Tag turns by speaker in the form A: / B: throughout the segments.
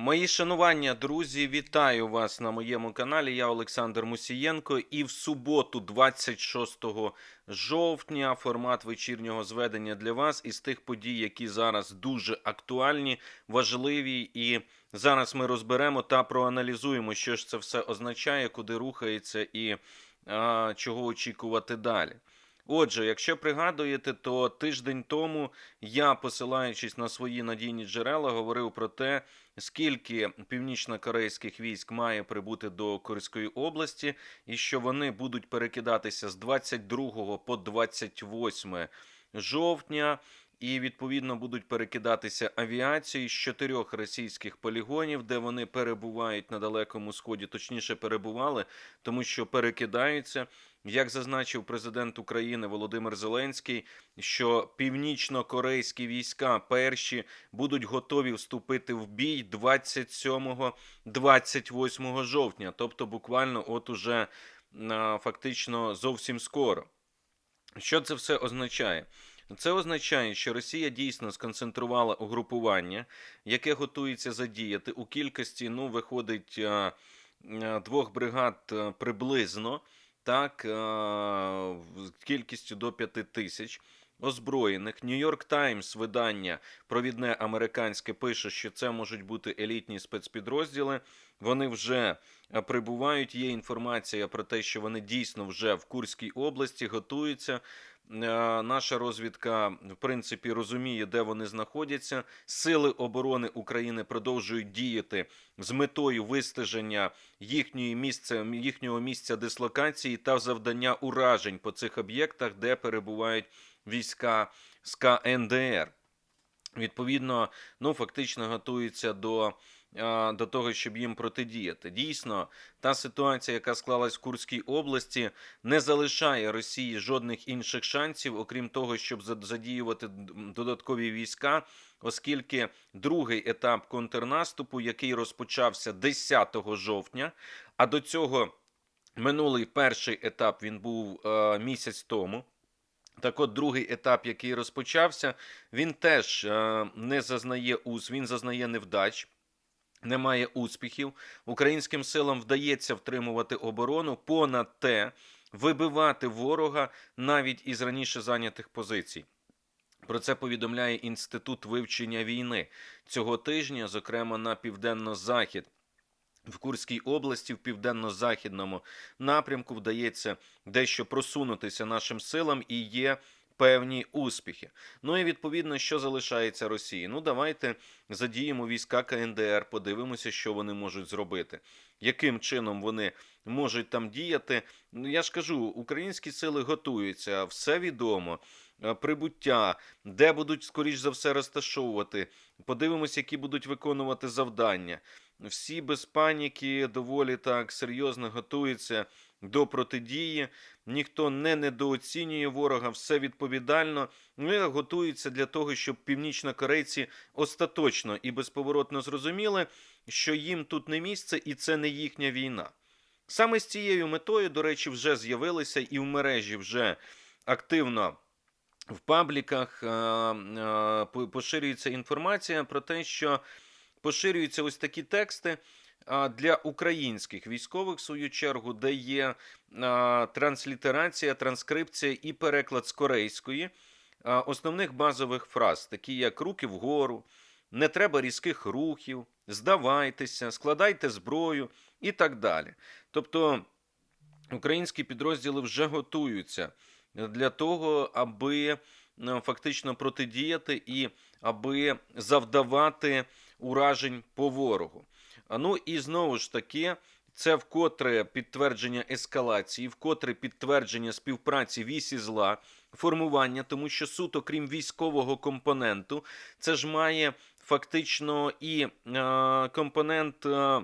A: Мої шанування, друзі, вітаю вас на моєму каналі. Я Олександр Мусієнко. І в суботу, 26 жовтня, формат вечірнього зведення для вас із тих подій, які зараз дуже актуальні, важливі. І зараз ми розберемо та проаналізуємо, що ж це все означає, куди рухається і а, чого очікувати далі. Отже, якщо пригадуєте, то тиждень тому я, посилаючись на свої надійні джерела, говорив про те, скільки північно-корейських військ має прибути до Курської області, і що вони будуть перекидатися з 22 по 28 жовтня. І відповідно будуть перекидатися авіації з чотирьох російських полігонів, де вони перебувають на далекому сході, точніше перебували, тому що перекидаються. Як зазначив президент України Володимир Зеленський, що північно-корейські війська перші будуть готові вступити в бій 27-28 жовтня, тобто буквально от уже фактично зовсім скоро. Що це все означає? Це означає, що Росія дійсно сконцентрувала угрупування, яке готується задіяти у кількості, ну, виходить двох бригад приблизно, так, кількістю до п'яти тисяч. Озброєних Нью-Йорк Таймс видання провідне американське пише, що це можуть бути елітні спецпідрозділи. Вони вже прибувають. Є інформація про те, що вони дійсно вже в Курській області готуються. Е, Наша розвідка, в принципі, розуміє, де вони знаходяться. Сили оборони України продовжують діяти з метою вистеження їхньої місця, їхнього місця дислокації та завдання уражень по цих об'єктах, де перебувають війська з КНДР. Відповідно, ну фактично готуються до, до того, щоб їм протидіяти. Дійсно, та ситуація, яка склалась в Курській області, не залишає Росії жодних інших шансів, окрім того, щоб зад- задіювати додаткові війська, оскільки другий етап контрнаступу, який розпочався 10 жовтня, а до цього минулий перший етап він був е, місяць тому. Так от другий етап, який розпочався, він теж е, не зазнає ус, він зазнає невдач. Немає успіхів. Українським силам вдається втримувати оборону, понад те вибивати ворога навіть із раніше зайнятих позицій. Про це повідомляє Інститут вивчення війни цього тижня, зокрема на південно-захід. В Курській області, в південно-західному напрямку, вдається дещо просунутися нашим силам і є певні успіхи. Ну і відповідно, що залишається Росії? Ну, давайте задіємо війська КНДР, подивимося, що вони можуть зробити, яким чином вони можуть там діяти. Ну, я ж кажу, українські сили готуються, все відомо. е, Прибуття, де будуть скоріш за все розташовувати. Подивимося, які будуть виконувати завдання. Всі без паніки доволі так серйозно готуються до протидії. Ніхто не недооцінює ворога, все відповідально. Ну і готуються для того, щоб північнокорейці остаточно і безповоротно зрозуміли, що їм тут не місце і це не їхня війна. Саме з цією метою, до речі, вже з'явилися і в мережі вже активно в пабліках е, е, по- поширюється інформація про те, що поширюються ось такі тексти для українських військових, в свою чергу, де є транслітерація, транскрипція і переклад з корейської основних базових фраз, такі як руки вгору, не треба різких рухів, здавайтеся, складайте зброю і так далі. Тобто українські підрозділи вже готуються для того, аби е, фактично протидіяти і аби завдавати уражень по ворогу. Ну і знову ж таки, це вкотре підтвердження ескалації, вкотре підтвердження співпраці вісі зла, формування, тому що суто, крім військового компоненту, це ж має фактично і е, компонент. Е,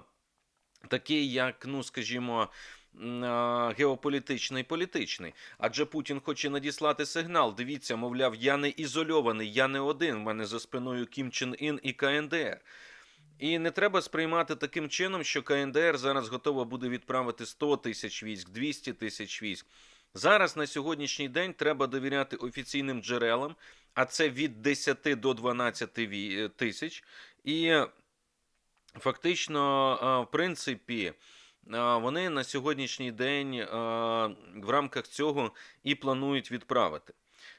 A: Такий, як, ну скажімо, а, геополітичний політичний. Адже Путін хоче надіслати сигнал. Дивіться, мовляв, я не ізольований, я не один. В мене за спиною Кім Чен Ін і КНДР. І не треба сприймати таким чином, що КНДР зараз готова буде відправити 100 тисяч військ, 200 тисяч військ. Зараз на сьогоднішній день треба довіряти офіційним джерелам, а це від 10 до 12 тисяч. І фактично, в принципі, вони на сьогоднішній день в рамках цього і планують відправити.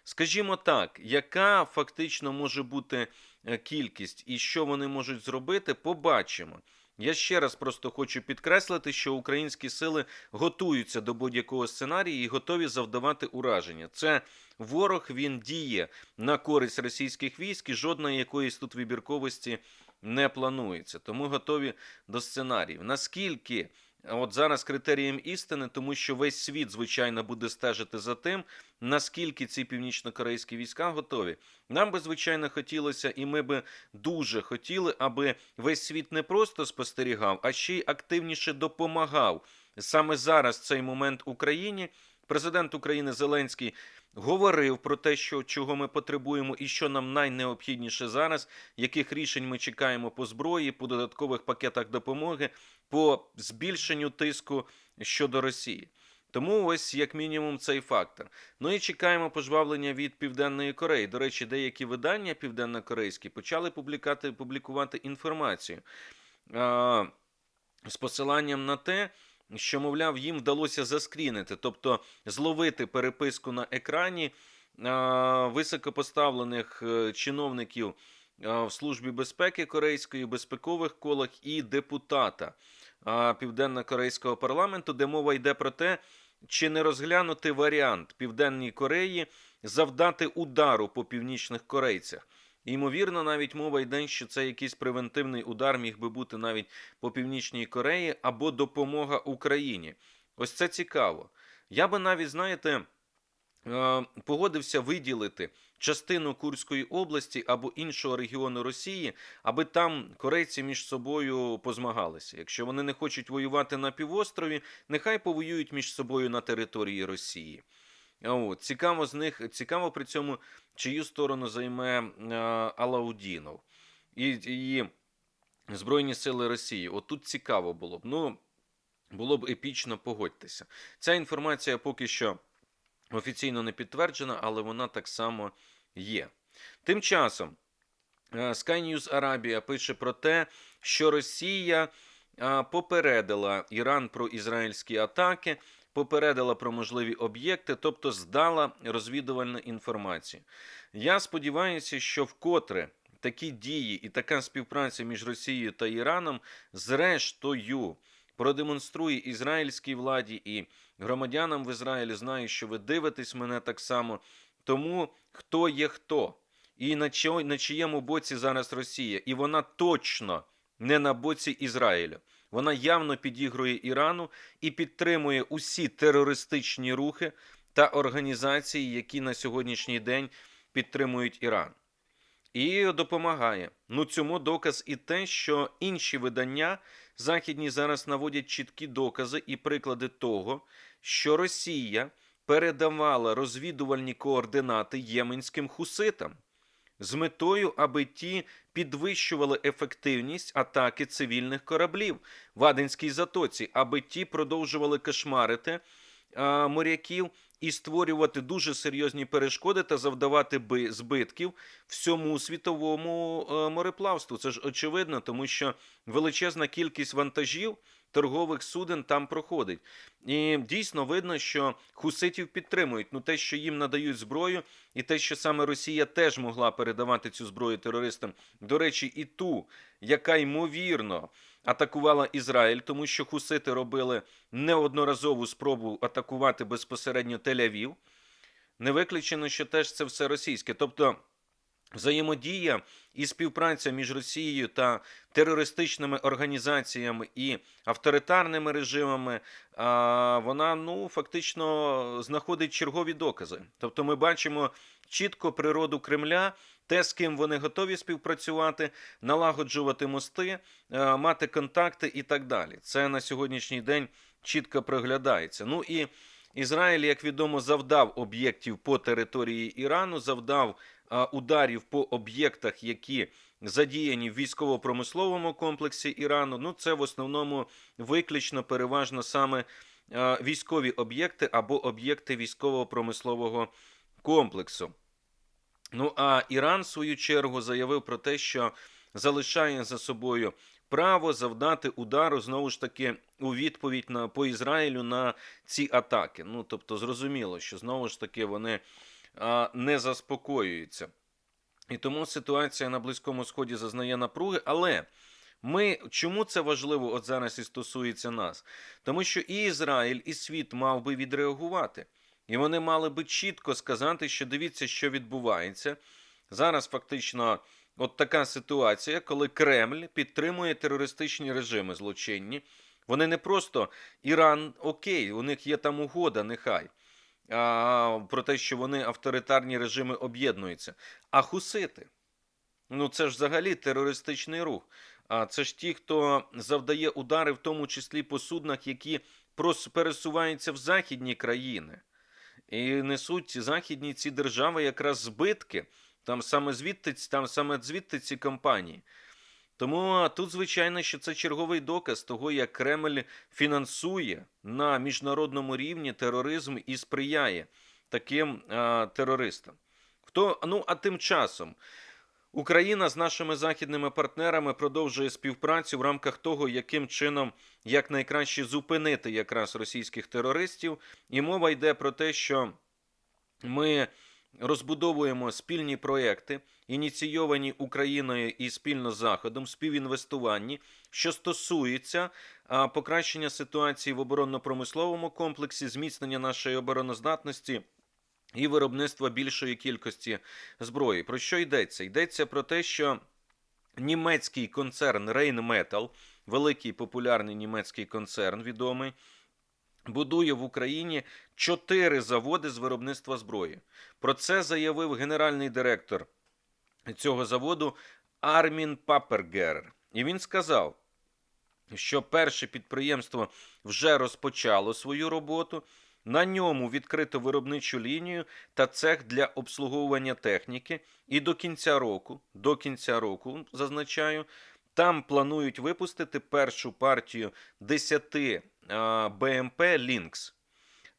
A: Скажімо так, яка фактично може бути е, кількість і що вони можуть зробити, побачимо. Я ще раз просто хочу підкреслити, що українські сили готуються до будь-якого сценарію і готові завдавати ураження. Це ворог він діє на користь російських військ і жодної якоїсь тут вибірковості не планується. Тому готові до сценаріїв. Наскільки от зараз критерієм істини, тому що весь світ, звичайно, буде стежити за тим, наскільки ці північно-корейські війська готові. Нам би, звичайно, хотілося, і ми би дуже хотіли, аби весь світ не просто спостерігав, а ще й активніше допомагав. Саме зараз цей момент Україні. Президент України Зеленський говорив про те, що чого ми потребуємо, і що нам найнеобхідніше зараз, яких рішень ми чекаємо по зброї, по додаткових пакетах допомоги, по збільшенню тиску щодо Росії. Тому ось як мінімум цей фактор. Ну і чекаємо пожвавлення від Південної Кореї. До речі, деякі видання південно-корейські почали публікати, публікувати інформацію а, з посиланням на те, що, мовляв, їм вдалося заскрінити, тобто зловити переписку на екрані високопоставлених е, чиновників в Службі безпеки Корейської, безпекових колах і депутата Південно-Корейського парламенту, де мова йде про те, чи не розглянути варіант Південній Кореї завдати удару по північних корейцях. Ймовірно, навіть мова йде, що це якийсь превентивний удар міг би бути навіть по Північній Кореї або допомога Україні. Ось це цікаво. Я би навіть, знаєте, е, погодився виділити частину Курської області або іншого регіону Росії, аби там корейці між собою позмагалися. Якщо вони не хочуть воювати на півострові, нехай повоюють між собою на території Росії. От, цікаво з них, цікаво при цьому, чию сторону займе е, Алаудінов і, і Збройні Сили Росії. От тут цікаво було б. Ну, було б епічно, погодьтеся. Ця інформація поки що офіційно не підтверджена, але вона так само є. Тим часом е, Sky News Arabia пише про те, що Росія е, попередила Іран про ізраїльські атаки, попередила про можливі об'єкти, тобто здала розвідувальну інформацію. Я сподіваюся, що вкотре такі дії і така співпраця між Росією та Іраном, зрештою, продемонструє ізраїльській владі і громадянам в Ізраїлі. Знаю, що ви дивитесь мене так само. Тому хто є хто, і на, чо, на чиєму боці зараз Росія, і вона точно не на боці Ізраїлю. Вона явно підігрує Ірану і підтримує усі терористичні рухи та організації, які на сьогоднішній день підтримують Іран. І допомагає. Ну цьому доказ і те, що інші видання західні зараз наводять чіткі докази і приклади того, що Росія передавала розвідувальні координати єменським хуситам з метою, аби ті підвищували ефективність атаки цивільних кораблів в Аденській затоці, аби ті продовжували кошмарити моряків і створювати дуже серйозні перешкоди та завдавати би збитків всьому світовому мореплавству. Це ж очевидно, тому що величезна кількість вантажів. Торгових суден там проходить, і дійсно видно, що хуситів підтримують. Ну те, що їм надають зброю, і те, що саме Росія теж могла передавати цю зброю терористам. До речі, і ту, яка ймовірно атакувала Ізраїль, тому що хусити робили неодноразову спробу атакувати безпосередньо Тель-Авів. Не виключено, що теж це все російське. Тобто взаємодія і співпраця між Росією та терористичними організаціями і авторитарними режимами, вона ну фактично знаходить чергові докази. Тобто, ми бачимо чітко природу Кремля. Те, з ким вони готові співпрацювати, налагоджувати мости, мати контакти і так далі. Це на сьогоднішній день чітко проглядається. Ну і Ізраїль, як відомо, завдав об'єктів по території Ірану, завдав ударів по об'єктах, які задіяні в військово-промисловому комплексі Ірану. Ну, це в основному виключно переважно саме військові об'єкти або об'єкти військово-промислового комплексу. Ну а Іран, в свою чергу, заявив про те, що залишає за собою право завдати удару знову ж таки у відповідь на по Ізраїлю на ці атаки. Ну тобто, зрозуміло, що знову ж таки вони а, не заспокоюються. І тому ситуація на Близькому Сході зазнає напруги, але ми чому це важливо от зараз і стосується нас? Тому що і Ізраїль, і світ мав би відреагувати. І вони мали би чітко сказати, що дивіться, що відбувається. Зараз фактично от така ситуація, коли Кремль підтримує терористичні режими злочинні. Вони не просто Іран, окей, у них є там угода, нехай. А, про те, що вони авторитарні режими об'єднуються. А хусити. Ну, це ж взагалі терористичний рух. А це ж ті, хто завдає удари, в тому числі по суднах, які пересуваються в західні країни. І несуть західні ці держави якраз збитки. Там саме звідти, там саме звідти ці компанії. Тому тут, звичайно, що це черговий доказ того, як Кремль фінансує на міжнародному рівні тероризм і сприяє таким а, терористам. Хто, ну, а тим часом Україна з нашими західними партнерами продовжує співпрацю в рамках того, яким чином якнайкраще зупинити якраз російських терористів. І мова йде про те, що ми розбудовуємо спільні проекти, ініційовані Україною і спільно з Заходом, співінвестуванні, що стосується покращення ситуації в оборонно-промисловому комплексі, зміцнення нашої обороноздатності. І виробництва більшої кількості зброї. Про що йдеться? Йдеться про те, що німецький концерн Rheinmetall, великий популярний німецький концерн, відомий, будує в Україні чотири заводи з виробництва зброї. Про це заявив генеральний директор цього заводу Армін Папергерер. І він сказав, що перше підприємство вже розпочало свою роботу. На ньому відкрито виробничу лінію та цех для обслуговування техніки. І до кінця року, до кінця року, зазначаю, там планують випустити першу партію 10 а, БМП Лінкс.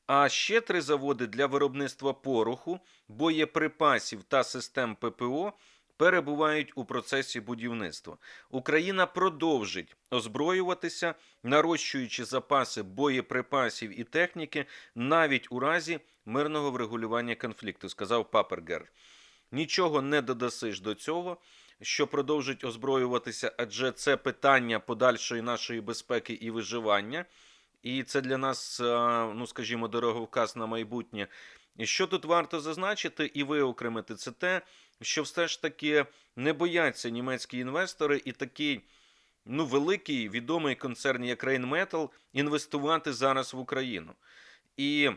A: А ще три заводи для виробництва пороху, боєприпасів та систем ППО перебувають у процесі будівництва. Україна продовжить озброюватися, нарощуючи запаси боєприпасів і техніки навіть у разі мирного врегулювання конфлікту, сказав Папергер. Нічого не додасиш до цього, що продовжить озброюватися, адже це питання подальшої нашої безпеки і виживання. І це для нас, ну скажімо, дороговказ на майбутнє. І що тут варто зазначити і виокремити, це те, що все ж таки не бояться німецькі інвестори і такий ну, великий відомий концерн, як Rheinmetall, інвестувати зараз в Україну. І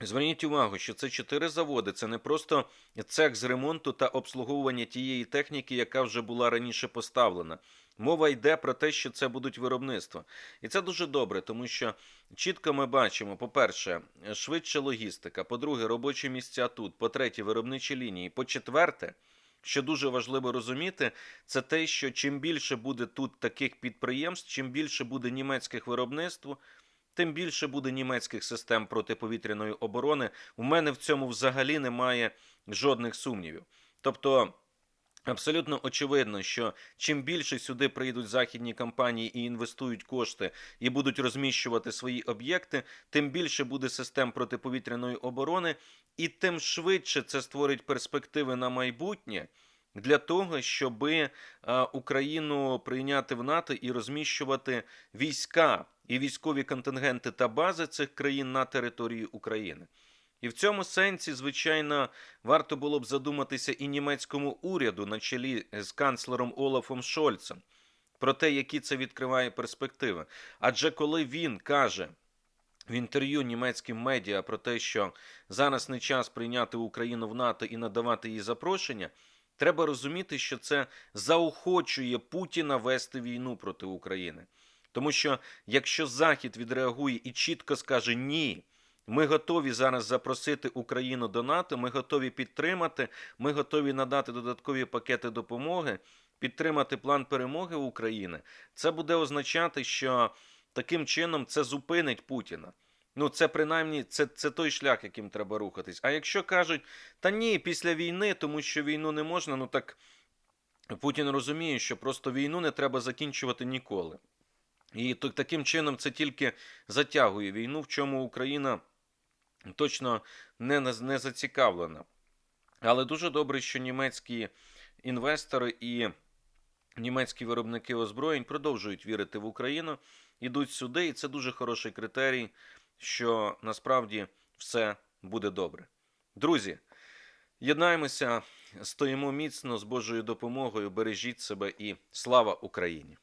A: зверніть увагу, що це чотири заводи, це не просто цех з ремонту та обслуговування тієї техніки, яка вже була раніше поставлена. Мова йде про те, що це будуть виробництва. І це дуже добре, тому що чітко ми бачимо: по-перше, швидша логістика, по-друге, робочі місця тут, по-третє, виробничі лінії, по-четверте, що дуже важливо розуміти, це те, що чим більше буде тут таких підприємств, чим більше буде німецьких виробництв, тим більше буде німецьких систем протиповітряної оборони. У мене в цьому взагалі немає жодних сумнівів. Тобто. Абсолютно очевидно, що чим більше сюди прийдуть західні компанії і інвестують кошти і будуть розміщувати свої об'єкти, тим більше буде систем протиповітряної оборони, і тим швидше це створить перспективи на майбутнє для того, щоб Україну прийняти в НАТО і розміщувати війська і військові контингенти та бази цих країн на території України. І в цьому сенсі, звичайно, варто було б задуматися і німецькому уряду на чолі з канцлером Олафом Шольцем про те, які це відкриває перспективи. Адже коли він каже в інтерв'ю німецьким медіа про те, що зараз не час прийняти Україну в НАТО і надавати їй запрошення, треба розуміти, що це заохочує Путіна вести війну проти України. Тому що якщо Захід відреагує і чітко скаже ні. Ми готові зараз запросити Україну до НАТО. Ми готові підтримати. Ми готові надати додаткові пакети допомоги, підтримати план перемоги України. Це буде означати, що таким чином це зупинить Путіна. Ну, це принаймні це, це той шлях, яким треба рухатись. А якщо кажуть, та ні, після війни, тому що війну не можна, ну так Путін розуміє, що просто війну не треба закінчувати ніколи. І таким чином це тільки затягує війну, в чому Україна точно не, не зацікавлена. Але дуже добре, що німецькі інвестори і німецькі виробники озброєнь продовжують вірити в Україну, ідуть сюди, і це дуже хороший критерій, що насправді все буде добре. Друзі, єднаємося, стоїмо міцно з Божою допомогою, бережіть себе і слава Україні!